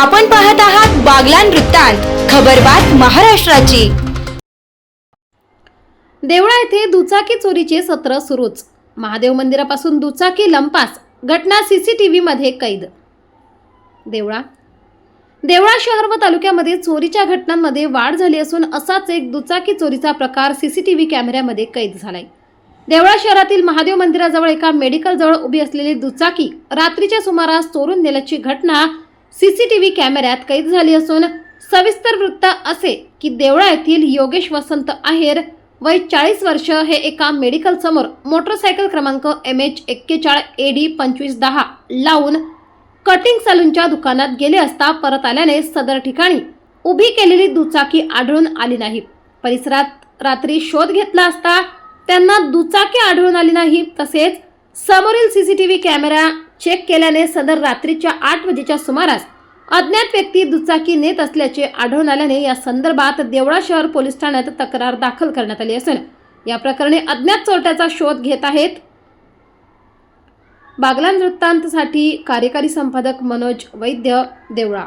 आपण पाहत आहात बागलान वृत्तांत खबरबात महाराष्ट्राची. देवळा येथे दुचाकी चोरीचे सत्र सुरूच. महादेव मंदिरापासून दुचाकी लंपास घटना सीसीटीव्ही मध्ये कैद. देवळा. देवळा शहर व तालुक्यामध्ये चोरीच्या घटनांमध्ये वाढ झाली असून असाच एक दुचाकी चोरीचा प्रकार सीसीटीव्ही कॅमेऱ्यामध्ये कैद झालाय. देवळा शहरातील महादेव मंदिराजवळ एका मेडिकल जवळ उभी असलेली दुचाकी रात्रीच्या सुमारास चोरून नेल्याची घटना सीसीटीव्ही कॅमेऱ्यात कैद झाली असून सविस्तर वृत्त असे की देवळा येथील योगेश वसंत आहेर वय चाळीस वर्ष हे एका मेडिकल समोर मोटरसायकल क्रमांक एम एच एक्केचाळ ए डी पंचवीस दहा लावून कटिंग सलूनच्या दुकानात गेले असता परत आल्याने सदर ठिकाणी उभी केलेली दुचाकी आढळून आली नाही. परिसरात रात्री शोध घेतला असता त्यांना दुचाकी आढळून आली नाही. तसेच समोरील सीसीटीव्ही कॅमेरा चेक केल्याने सदर रात्रीच्या आठ वाजेच्या सुमारास अज्ञात व्यक्ती दुचाकी नेत असल्याचे आढळून आल्याने या संदर्भात देवळा शहर पोलीस ठाण्यात तक्रार दाखल करण्यात आली असून या प्रकरणी अज्ञात चोरट्याचा शोध घेत आहेत. बागलान वृत्तांतसाठी कार्यकारी संपादक मनोज वैद्य देवळा.